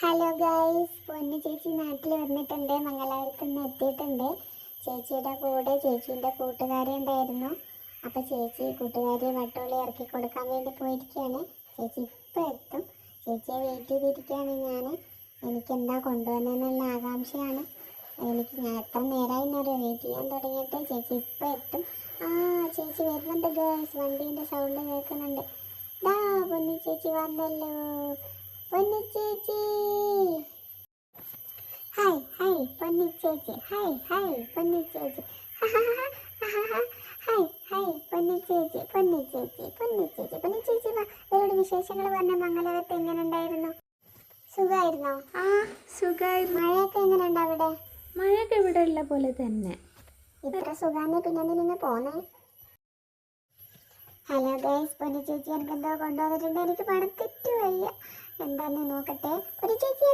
Hello guys പൊന്നു ചേച്ചി നാട്ടിൽ വന്നിട്ടുണ്ട്. മംഗലാപുരത്ത് നിന്ന് എത്തിയിട്ടുണ്ട്. ചേച്ചിയുടെ കൂടെ ചേച്ചീന്റെ കൂട്ടുകാരി ഉണ്ടായിരുന്നു. അപ്പോൾ ചേച്ചി കൂട്ടുകാരി വട്ടോളി ഇറക്കി കൊടുക്കാൻ വേണ്ടി പോയിരിക്കുകയാണ്. ചേച്ചി ഇപ്പം എത്തും. ചേച്ചിയെ വെയിറ്റ് ചെയ്തിരിക്കുകയാണ് ഞാൻ എനിക്ക് എന്താ കൊണ്ടുവന്നതെന്നുള്ള ആകാംക്ഷയാണ്. എനിക്ക് ഞാൻ എത്ര നേരമായി എന്നറിയാം വെയിറ്റ് ചെയ്യാൻ തുടങ്ങിയിട്ട് ചേച്ചി ഇപ്പം എത്തും. ആ ചേച്ചി വരുന്നുണ്ട് ഗേൾസ് വണ്ടീന്റെ സൗണ്ട് കേൾക്കുന്നുണ്ട്. ദാ പൊന്നു ചേച്ചി വന്നല്ലോ പൊന്നു ചേച്ചി ഹായ് ഹായ് പൊന്നു ചേച്ചി ഹായ് ഹായ് പൊന്നു ചേച്ചി ഹായ് ഹായ് പൊന്നു ചേച്ചി പൊന്നു ചേച്ചി പൊന്നു ചേച്ചി പൊന്നു ചേച്ചി ഇവരോട് വിശേഷങ്ങൾ പറഞ്ഞ മംഗലകത്ത് എങ്ങനെ ഉണ്ടായിരുന്നു? സുഖമായിരുന്നോ ആ സുഖമായിരുന്നു മഴയൊക്കെ എങ്ങനെ ഉണ്ട് അവിടെ? മഴയൊക്കെ ഇവിടെ ഉള്ള പോലെ തന്നെ. ഇത്ര സുഖാന്ന് പിന്നെ നിന്ന് പോന്നേ? ഹലോ ഗൈസ് പൊന്നി ചേച്ചി എനിക്ക് എന്തോ കൊണ്ടുവന്നിട്ടുണ്ട്. എനിക്ക് പണത്തിട്ട് വയ്യ. എന്താന്ന് നോക്കട്ടെ? പൊന്നി ചേച്ചി